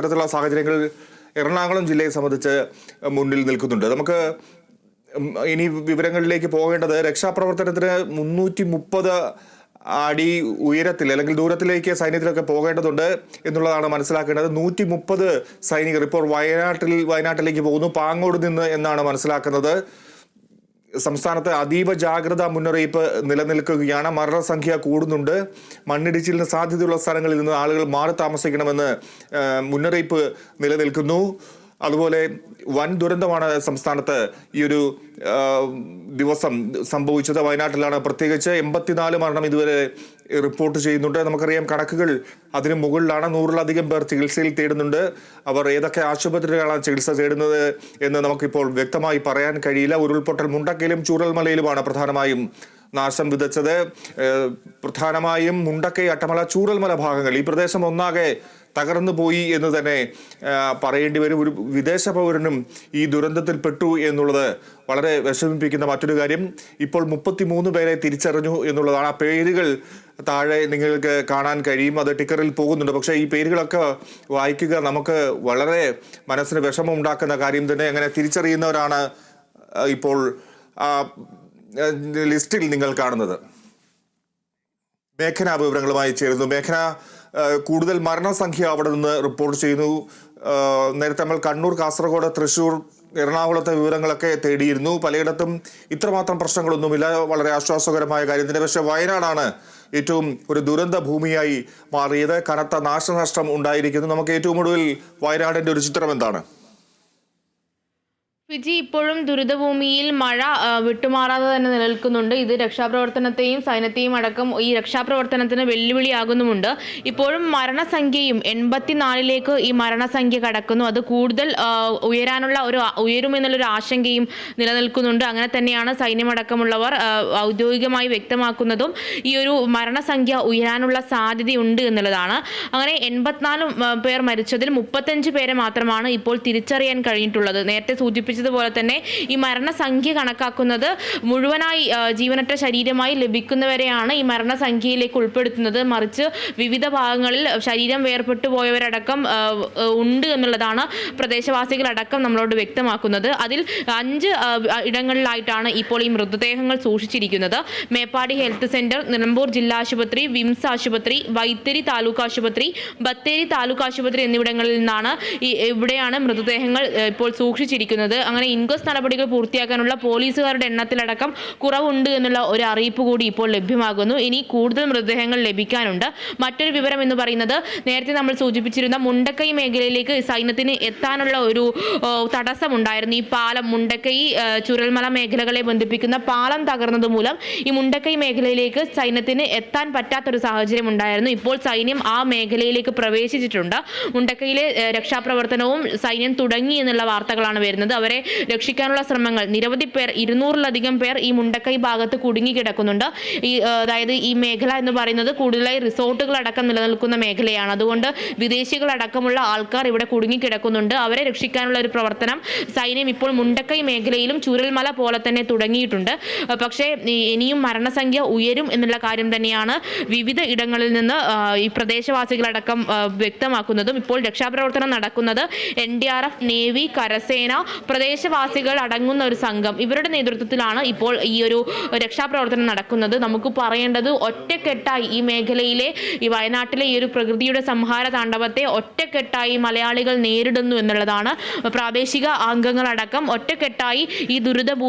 തരത്തിലുള്ള സാഹചര്യങ്ങൾ എറണാകുളം ജില്ലയെ സംബന്ധിച്ച് മുന്നിൽ നിൽക്കുന്നുണ്ട്. നമുക്ക് ഇനി വിവരങ്ങളിലേക്ക് പോകേണ്ടത് രക്ഷാപ്രവർത്തനത്തിന് മുന്നൂറ്റി മുപ്പത് അടി ഉയരത്തിൽ അല്ലെങ്കിൽ ദൂരത്തിലേക്ക് സൈന്യത്തിലൊക്കെ പോകേണ്ടതുണ്ട് എന്നുള്ളതാണ് മനസ്സിലാക്കേണ്ടത്. നൂറ്റി മുപ്പത് സൈനികർ ഇപ്പോൾ വയനാട്ടിൽ വയനാട്ടിലേക്ക് പോകുന്നു പാങ്ങോട് നിന്ന് എന്നാണ് മനസ്സിലാക്കുന്നത്. സംസ്ഥാനത്ത് അതീവ ജാഗ്രതാ മുന്നറിയിപ്പ് നിലനിൽക്കുകയാണ്. മരണസംഖ്യ കൂടുന്നുണ്ട്. മണ്ണിടിച്ചിലിന് സാധ്യതയുള്ള സ്ഥലങ്ങളിൽ നിന്ന് ആളുകൾ മാറി താമസിക്കണമെന്ന് മുന്നറിയിപ്പ് നിലനിൽക്കുന്നു. അതുപോലെ വൻ ദുരന്തമാണ് സംസ്ഥാനത്ത് ഈ ഒരു ദിവസം സംഭവിച്ചത്. വയനാട്ടിലാണ് പ്രത്യേകിച്ച് എൺപത്തിനാല് മരണം ഇതുവരെ റിപ്പോർട്ട് ചെയ്യുന്നുണ്ട്. നമുക്കറിയാം കണക്കുകൾ അതിന് മുകളിലാണ്. നൂറിലധികം പേർ ചികിത്സയിൽ തേടുന്നുണ്ട്. അവർ ഏതൊക്കെ ആശുപത്രികളാണ് ചികിത്സ തേടുന്നത് എന്ന് നമുക്കിപ്പോൾ വ്യക്തമായി പറയാൻ കഴിയില്ല. ഉരുൾപൊട്ടൽ മുണ്ടക്കയിലും ചൂരൽമലയിലുമാണ് പ്രധാനമായും നാശം വിതച്ചത്. പ്രധാനമായും മുണ്ടക്കൈ അട്ടമല ചൂരൽമല ഭാഗങ്ങൾ ഈ പ്രദേശം ഒന്നാകെ തകർന്നു പോയി എന്ന് തന്നെ പറയേണ്ടി വരും. ഒരു വിദേശ പൗരനും ഈ ദുരന്തത്തിൽപ്പെട്ടു എന്നുള്ളത് വളരെ വിഷമിപ്പിക്കുന്ന മറ്റൊരു കാര്യം. ഇപ്പോൾ മുപ്പത്തിമൂന്ന് പേരെ തിരിച്ചറിഞ്ഞു എന്നുള്ളതാണ്. ആ പേരുകൾ താഴെ നിങ്ങൾക്ക് കാണാൻ കഴിയും. അത് ടിക്കറിൽ പോകുന്നുണ്ട്. പക്ഷേ ഈ പേരുകളൊക്കെ വായിക്കുക നമുക്ക് വളരെ മനസ്സിന് വിഷമം ഉണ്ടാക്കുന്ന കാര്യം തന്നെ. അങ്ങനെ തിരിച്ചറിയുന്നവരാണ് ഇപ്പോൾ ലിസ്റ്റിൽ നിങ്ങൾ കാണുന്നത്. മേഘന വിവരങ്ങളുമായി ചേരുന്നു. മേഘന കൂടുതൽ മരണസംഖ്യ അവിടെ നിന്ന് റിപ്പോർട്ട് ചെയ്യുന്നു. നേരത്തെ നമ്മൾ കണ്ണൂർ കാസർഗോഡ് തൃശൂർ എറണാകുളത്തെ വിവരങ്ങളൊക്കെ തേടിയിരുന്നു. പലയിടത്തും ഇത്രമാത്രം പ്രശ്നങ്ങളൊന്നുമില്ല. വളരെ ആശ്വാസകരമായ കാര്യം തന്നെ പക്ഷേ വയനാടാണ് ഏറ്റവും ഒരു ദുരന്ത ഭൂമിയായി മാറിയത്. കനത്ത നാശനഷ്ടം ഉണ്ടായിരിക്കുന്നു. നമുക്ക് ഏറ്റവും ഒടുവിൽ വയനാടിന്റെ ഒരു ചിത്രം എന്താണ്? ഫിജി ഇപ്പോഴും ദുരിതഭൂമിയിൽ മഴ വിട്ടുമാറാതെ തന്നെ നിലനിൽക്കുന്നുണ്ട്. ഇത് രക്ഷാപ്രവർത്തനത്തെയും സൈന്യത്തെയും അടക്കം ഈ രക്ഷാപ്രവർത്തനത്തിന് വെല്ലുവിളിയാകുന്നുമുണ്ട്. ഇപ്പോഴും മരണസംഖ്യയും എൺപത്തിനാലിലേക്ക് ഈ മരണസംഖ്യ കടക്കുന്നു. അത് കൂടുതൽ ഉയരാനുള്ള ഒരു ഉയരുമെന്നുള്ളൊരു ആശങ്കയും നിലനിൽക്കുന്നുണ്ട്. അങ്ങനെ തന്നെയാണ് സൈന്യമടക്കമുള്ളവർ ഔദ്യോഗികമായി വ്യക്തമാക്കുന്നതും ഈ ഒരു മരണസംഖ്യ ഉയരാനുള്ള സാധ്യതയുണ്ട് എന്നുള്ളതാണ്. അങ്ങനെ എൺപത്തിനാല് പേർ മരിച്ചതിൽ മുപ്പത്തഞ്ച് പേരെ മാത്രമാണ് ഇപ്പോൾ തിരിച്ചറിയാൻ കഴിഞ്ഞിട്ടുള്ളത്. നേരത്തെ സൂചിപ്പിച്ചതുപോലെ തന്നെ ഈ മരണസംഖ്യ കണക്കാക്കുന്നത് മുഴുവനായി ജീവനറ്റ ശരീരമായി ലഭിക്കുന്നവരെയാണ് ഈ മരണസംഖ്യയിലേക്ക് ഉൾപ്പെടുത്തുന്നത്. മറിച്ച് വിവിധ ഭാഗങ്ങളിൽ ശരീരം വേർപെട്ടു പോയവരടക്കം ഉണ്ട് എന്നുള്ളതാണ് പ്രദേശവാസികളടക്കം നമ്മളോട് വ്യക്തമാക്കുന്നത്. അതിൽ അഞ്ച് ഇടങ്ങളിലായിട്ടാണ് ഇപ്പോൾ ഈ മൃതദേഹങ്ങൾ സൂക്ഷിച്ചിരിക്കുന്നത്. മേപ്പാടി ഹെൽത്ത് സെന്റർ നിലമ്പൂർ ജില്ലാ ആശുപത്രി വിംസ് ആശുപത്രി വൈത്തിരി താലൂക്ക് ആശുപത്രി ബത്തേരി താലൂക്ക് ആശുപത്രി എന്നിവിടങ്ങളിൽ നിന്നാണ് ഇവിടെയാണ് മൃതദേഹങ്ങൾ ഇപ്പോൾ സൂക്ഷിച്ചിരിക്കുന്നത്. അങ്ങനെ ഇൻക്വസ്റ്റ് നടപടികൾ പൂർത്തിയാക്കാനുള്ള പോലീസുകാരുടെ എണ്ണത്തിലടക്കം കുറവുണ്ട് എന്നുള്ള ഒരു അറിയിപ്പ് കൂടി ഇപ്പോൾ ലഭ്യമാകുന്നു. ഇനി കൂടുതൽ മൃതദേഹങ്ങൾ ലഭിക്കാനുണ്ട്. മറ്റൊരു വിവരം എന്ന് പറയുന്നത് നേരത്തെ നമ്മൾ സൂചിപ്പിച്ചിരുന്ന മുണ്ടക്കൈ മേഖലയിലേക്ക് സൈന്യത്തിന് എത്താനുള്ള ഒരു തടസ്സമുണ്ടായിരുന്നു. ഈ പാലം മുണ്ടക്കൈ ചുരൽമല മേഖലകളെ ബന്ധിപ്പിക്കുന്ന പാലം തകർന്നത് മൂലം ഈ മുണ്ടക്കൈ മേഖലയിലേക്ക് സൈന്യത്തിന് എത്താൻ പറ്റാത്തൊരു സാഹചര്യം ഉണ്ടായിരുന്നു. ഇപ്പോൾ സൈന്യം ആ മേഖലയിലേക്ക് പ്രവേശിച്ചിട്ടുണ്ട്. മുണ്ടക്കയിലെ രക്ഷാപ്രവർത്തനവും സൈന്യം തുടങ്ങി എന്നുള്ള വാർത്തകളാണ് വരുന്നത്. അവരെ രക്ഷിക്കാനുള്ള ശ്രമങ്ങൾ. നിരവധി പേർ ഇരുന്നൂറിലധികം പേർ ഈ മുണ്ടക്കൈ ഭാഗത്ത് കുടുങ്ങി കിടക്കുന്നുണ്ട്. ഈ അതായത് ഈ മേഖല എന്ന് പറയുന്നത് കൂടുതലായി റിസോർട്ടുകൾ അടക്കം നിലനിൽക്കുന്ന മേഖലയാണ്. അതുകൊണ്ട് വിദേശികളടക്കമുള്ള ആൾക്കാർ ഇവിടെ കുടുങ്ങി കിടക്കുന്നുണ്ട്. അവരെ രക്ഷിക്കാനുള്ള ഒരു പ്രവർത്തനം സൈന്യം ഇപ്പോൾ മുണ്ടക്കൈ മേഖലയിലും ചുരൽമല പോലെ തന്നെ തുടങ്ങിയിട്ടുണ്ട്. പക്ഷേ ഇനിയും മരണസംഖ്യ ഉയരും എന്നുള്ള കാര്യം തന്നെയാണ് വിവിധ ഇടങ്ങളിൽ നിന്ന് ഈ പ്രദേശവാസികളടക്കം വ്യക്തമാക്കുന്നതും. ഇപ്പോൾ രക്ഷാപ്രവർത്തനം നടക്കുന്നത് N D R F navy കരസേന പ്രദേശവാസികൾ അടങ്ങുന്ന ഒരു സംഘം. ഇവരുടെ നേതൃത്വത്തിലാണ് ഇപ്പോൾ ഈ ഒരു രക്ഷാപ്രവർത്തനം നടക്കുന്നത്. നമുക്ക് പറയേണ്ടത് ഒറ്റക്കെട്ടായി ഈ മേഖലയിലെ ഈ വയനാട്ടിലെ ഈ ഒരു പ്രകൃതിയുടെ സംഹാര താണ്ഡവത്തെ ഒറ്റക്കെട്ടായി മലയാളികൾ നേരിടുന്നു എന്നുള്ളതാണ് പ്രാദേശിക അംഗങ്ങളടക്കം ഒറ്റക്കെട്ടായി ഈ ദുരിതഭൂമി